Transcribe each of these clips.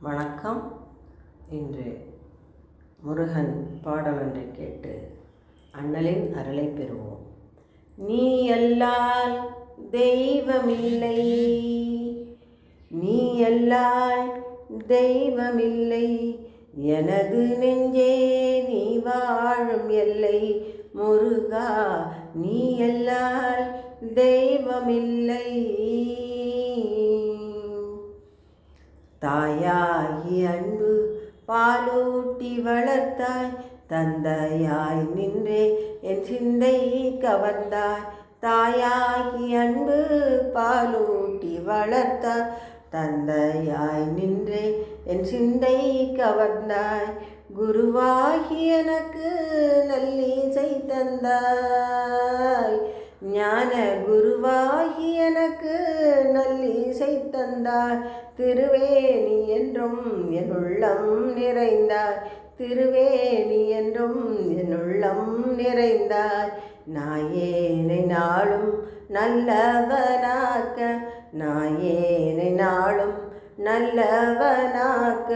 வணக்கம். இன்று முருகன் பாடல் ஒன்றை கேட்டு அண்ணலின் அருளை பெறுவோம். நீ அல்லால் தெய்வமில்லை. நீ அல்லால் தெய்வமில்லை. எனது நெஞ்சே நீ வாழும் எல்லை. முருகா நீ அல்லால் தெய்வமில்லை. தாயாகி அன்பு பாலூட்டி வளர்த்தாய். தந்தையாய் நின்றே என் சிந்தை கவர்ந்தாய். தாயாகி அன்பு பாலூட்டி வளர்த்தாய். தந்தையாய் நின்றே என் சிந்தை கவர்ந்தாய். குருவாகி எனக்கு நல்லீசை தந்தாய். ஞான குருவாகி தந்தார். திருவேணி என்றும் என் உள்ளம் நிறைந்தாய் திருவேணி என்றும் என் உள்ளம் நிறைந்தாய் நாயேனை நாளும் நல்லவனாக்க நாயேனை நாளும் நல்லவனாக்க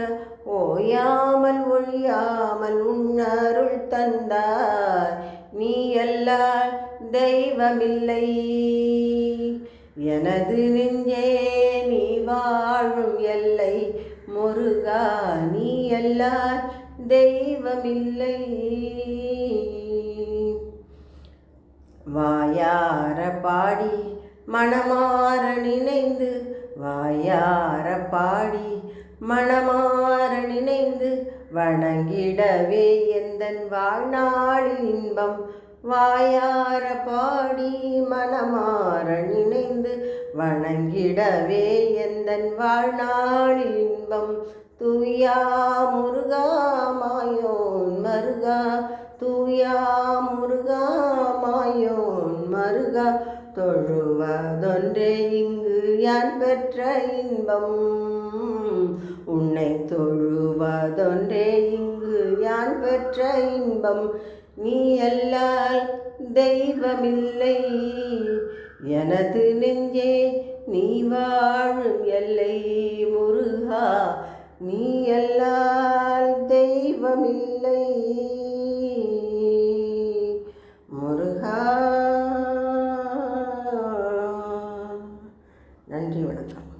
ஓயாமல் ஒழியாமல் உன்னருள் தந்தாய் நீ அல்லால் தெய்வமில்லை. எனது நெஞ்சே வாழும் எல்லை முருகா நீ எல்லார் தெய்வமில்லை. வாயார பாடி மனமாற நினைந்து வாயார பாடி மனமாற நினைந்து வணங்கிடவே எந்தன் வாழ்நாளின் இன்பம் வாயார பாடி மனமாற நினைந்து வணங்கிடவே எந்தன் வாழ்நாளில் இன்பம். தூயா முருகா மாயோன் மருகா தூயா முருகா மாயோன் மருகா தொழுவதொன்றே இங்கு யான் பெற்ற இன்பம். உன்னை தொழுவதொன்றே இங்கு அளவற்ற இன்பம். நீ அல்லால் தெய்வமில்லை. எனது நெஞ்சே நீ வாழும் எல்லை முருகா. நீ அல்லால் தெய்வமில்லை. முருகா. நன்றி வணக்கம்.